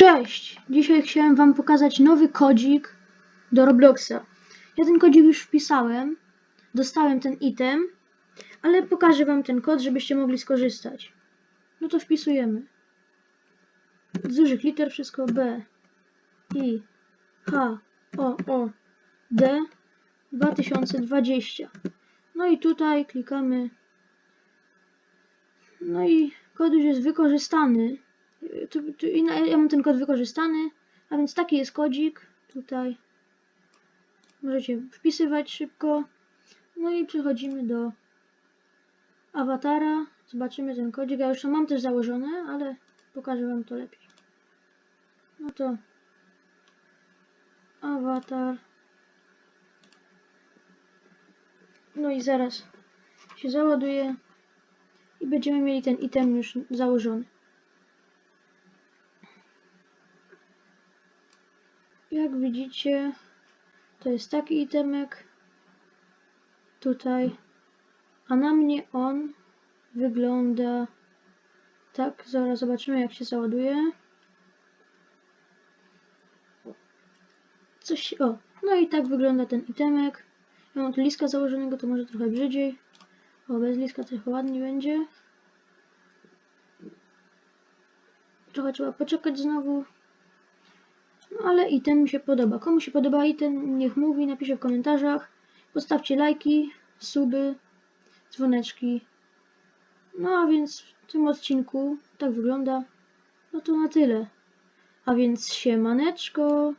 Cześć! Dzisiaj chciałem Wam pokazać nowy kodzik do Robloxa. Ja ten kodzik już wpisałem, dostałem ten item, ale pokażę Wam ten kod, żebyście mogli skorzystać. No to wpisujemy. Z dużych liter wszystko B, I, H, O, O, D 2020. No i tutaj klikamy. No i kod już jest wykorzystany. Tu, tu, ja mam ten kod wykorzystany, a więc taki jest kodzik tutaj. Możecie wpisywać szybko. No i przechodzimy do awatara. Zobaczymy ten kodzik. Ja już to mam też założone, ale pokażę Wam to lepiej. No to awatar. No i zaraz się załaduje i będziemy mieli ten item już założony. Jak widzicie, to jest taki itemek tutaj, a na mnie on wygląda tak. Zaraz zobaczymy, jak się załaduje. Coś, o, no i tak wygląda ten itemek. Ja mam tu liska założonego, to może trochę brzydziej. O, bez liska trochę ładniej będzie. Trochę trzeba poczekać znowu. Ale item mi się podoba. Komu się podoba item, niech mówi, napisze w komentarzach. Postawcie lajki, suby, dzwoneczki. No a więc w tym odcinku tak wygląda. No to na tyle. A więc siemaneczko.